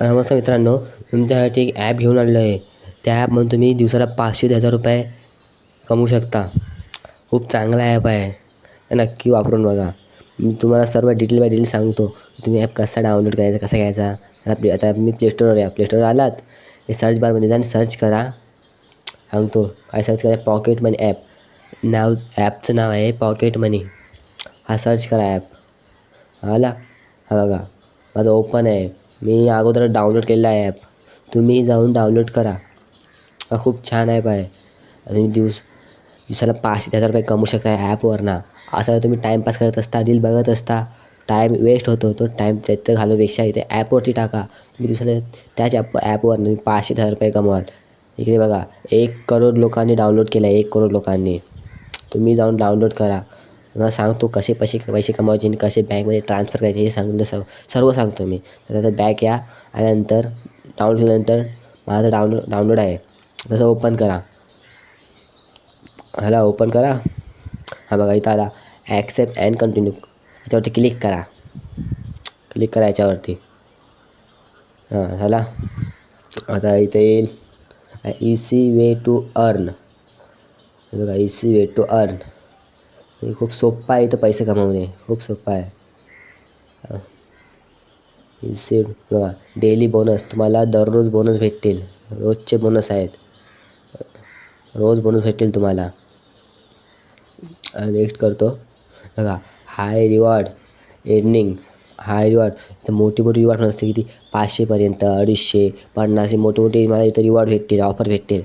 नमस्कार मित्रांनो तुमच्यासाठी एक ॲप घेऊन आलेलो आहे. त्या ॲपमधून तुम्ही दिवसाला पाचशे ते हजार रुपये कमवू शकता. खूप चांगला ॲप आहे. नक्की वापरून बघा. मी तुम्हाला सर्व डिटेल बाय डिटेल सांगतो. तुम्ही ॲप कसा डाउनलोड करायचा कसा घ्यायचा आता प्ले आता मी प्लेस्टोरवर या प्लेस्टोरवर आलात हे सर्च बारमध्ये जाऊन सर्च करा. सांगतो. काय सर्च करा पॉकेट मनी ॲप नाव ॲपचं नाव आहे पॉकेट मनी हा सर्च करा ॲप आला. हा बघा. माझं ओपन आहे. मी अगोदर डाउनलोड केलेला आहे ॲप तुम्ही जाऊन डाउनलोड करा. हा खूप छान ॲप आहे. तुम्ही दिवस दिवसाला पाचशे ते हजार रुपये कमवू शकता या ॲपवरनं असं तुम्ही टाईमपास करत असता रील बघत असता टाईम वेस्ट होतो तो टाईम त्यात घालवण्यापेक्षा इथे ॲपवरती टाका. तुम्ही दिवसाला त्याच ॲप ॲपवरनं तुम्ही पाचशे हजार रुपये कमवाल. इकडे बघा एक करोड लोकांनी डाउनलोड केला आहे एक करोड लोकांनी. तुम्ही जाऊन डाउनलोड करा. तुम्हाला सांगतो कसे पैसे पैसे कमवायचे आणि कसे बँकमध्ये ट्रान्सफर करायचे हे सांगून सर्व सर्व सांगतो मी. तर आता बॅक या आल्यानंतर डाउनलोड केल्यानंतर माझं डाउनलोड डाउनलोड आहे. तसं ओपन करा. ह्याला ओपन करा. हा बघा इथं आला. ॲक्सेप्ट अँड कंटिन्यू याच्यावरती क्लिक करा. क्लिक करा याच्यावरती. हां झाला. आता इथे येईल. इसी वे टू अर्न बघा इसी वे टू अर्न हे खूप सोपं आहे इथं पैसे कमावणे. खूप सोपं आहे. इसी बघा. डेली बोनस तुम्हाला दररोज बोनस भेटतील. रोजचे बोनस आहेत. रोज बोनस भेटतील तुम्हाला. नेक्स्ट करतो. बघा. High reward earning high reward तर मोठी मोठी रिवॉर्ड नसते असते. किती? पाचशेपर्यंत अडीचशे पन्नास हे मोठे मोठे मला इथं रिवॉर्ड भेटतील ऑफर भेटतील.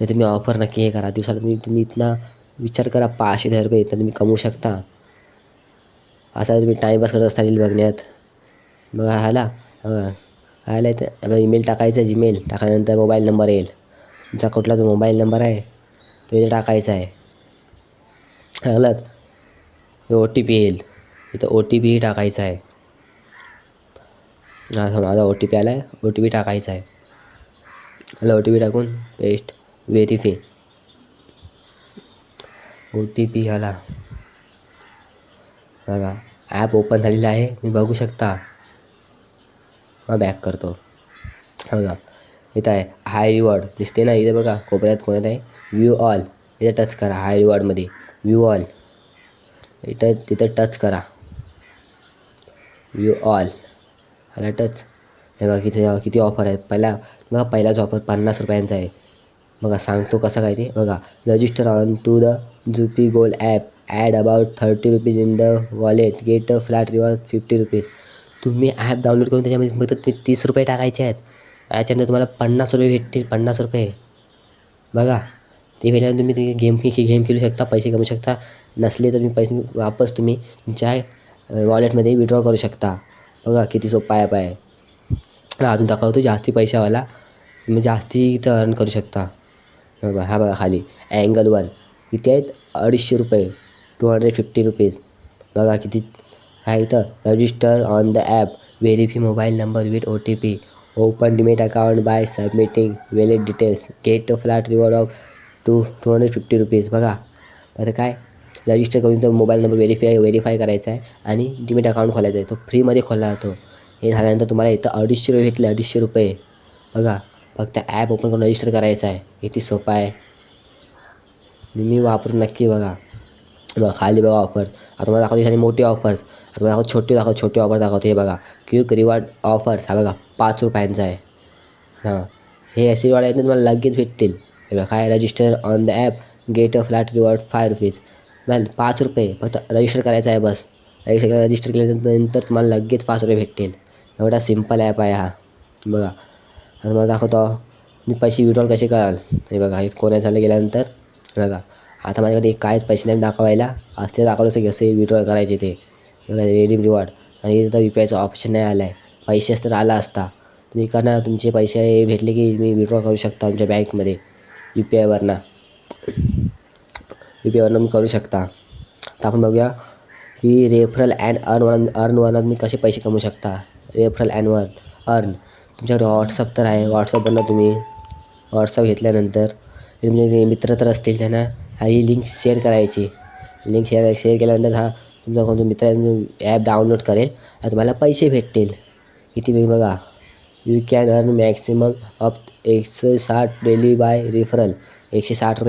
तर तुम्ही ऑफर नक्की हे करा. दिवसाला तुम्ही तुम्ही इथनं विचार करा पाचशे हजार रुपये तर तुम्ही कमवू शकता. असा तुम्ही टाईमपास करत असता रील बघण्यात. बघा हाला आला तर आपला ईमेल टाकायचा आहे जीमेल टाकल्यानंतर मोबाईल नंबर येईल. तुमचा कुठला जो मोबाईल नंबर आहे तो इथे टाकायचा आहे. कळलं ओ टी पी येईल. इथं ओ टी पीही टाकायचा आहे. हा माझा ओ टी पी आला आहे ओ टी पी टाकायचा आहे. मला ओ टी पी टाकून paste verify O T P आला बघा ॲप ओपन झालेलं आहे. तुम्ही बघू शकता. मग बॅक करतो. बघा इथं आहे. हाय रिवॉर्ड दिसते ना इथे बघा कोपऱ्यात कोणात आहे? व्ह्यू ऑल इथे टच करा हाय रिवॉर्डमध्ये व्ह्यू ऑल इथं तिथं टच करा. व्ह्यू ऑल आला टच हे बघा किती किती ऑफर आहेत. पहिला बघा पहिलाच ऑफर पन्नास रुपयांचा आहे. बघा सांगतो कसं काय ते. बघा register on to the Zupee goal app add about thirty rupees in the wallet get a flat reward fifty rupees तुम्ही ॲप डाउनलोड करून त्याच्यामध्ये फक्त तुम्ही तीस रुपये टाकायचे आहेत. याच्यानंतर तुम्हाला पन्नास रुपये भेटतील पन्नास रुपये. बघा ते भेटल्यानंतर तुम्ही ते गेम गेम खेळू शकता पैसे कमवू शकता. नसले तर तुम्ही पैसे वापस तुम्ही तुमच्या वॉलेटमध्ये विड्रॉ करू शकता. बघा किती सोपा ॲप आहे. अजून दाखवतो जास्ती पैशावाला. तुम्ही जास्ती इथं अर्न करू शकता. बघा हा बघा खाली. अँगल वन किती आहेत अडीचशे रुपये टू हंड्रेड फिफ्टी रुपीज बघा किती आहे इथं. Register on the app verify mobile number with O T P open demat account by submitting wallet details get a flat reward of two two hundred fifty rupees बघा. आता काय? Register करून तो mobile number verify verify करायचा आहे आणि demat account खोलायचा आहे. तो फ्रीमध्ये खोलला जातो. हे झाल्यानंतर तुम्हाला इथं अडीचशे रुपये भेटले अडीचशे रुपये. बघा. फक्त ॲप ओपन करून रजिस्टर करायचं आहे. किती सोपं आहे. मी वापरून नक्की बघा. बघा, खाली बघा ऑफ़र आता मला दाखवते झाली मोठी ऑफर्स आता मला दाखव छोटी दाखव छोटी ऑफ़र दाखवते. हे बघा क्विक रिवॉर्ड ऑफर्स हा बघा, पाच रुपयांचा आहे. हाँ. हे असे रिवॉर्ड आहेत ना तुम्हाला लगेच भेटतील. हे बघा, काय register on the app get a flat reward five rupees मॅल पाच रुपये. फक्त रजिस्टर करायचं आहे, बस. रजिस्टर रजिस्टर केल्यानंतर तुम्हाला लगेच पाच रुपये भेटतील. एवढा सिम्पल ॲप आहे हा. बघा. आता मला दाखवतो. मी पैसे विड्रॉल कसे कराल? हे बघा, हे कोण्या झालं गेल्यानंतर. बघा. आता माझ्याकडे काहीच पैसे नाही दाखवायला. असते दाखवलं की असे विड्रॉ करायचे ते. रेडीम रिवॉर्ड आणि आता यू पी आयचा ऑप्शन नाही आला आहे पैसे तर आला असता. तुम्ही करणार तुमचे पैसे भेटले की तुम्ही विड्रॉ करू शकता तुमच्या बँकमध्ये. यू पी आयवरनं यू पी आयवरनं तुम्ही करू शकता. तर आपण बघूया की रेफरल अँड अर्न वन अर्नवरनं तुम्ही कसे पैसे कमवू शकता? रेफरल अँड वन अर्न तुमच्याकडे व्हॉट्सअप तर आहे. व्हॉट्सअपवरनं तुम्ही व्हॉट्सअप घेतल्यानंतर ते तुमचे मित्र तर असतील त्यांना हा ही लिंक शेअर करायची. लिंक शेअर शेअर केल्यानंतर हा तुमचा कोणता मित्र ॲप डाउनलोड करेल आणि तुम्हाला पैसे भेटतील. किती वेळ बघा. You can earn maximum of एकशे साठ डेली बाय रेफरल एकशे साठ रुपये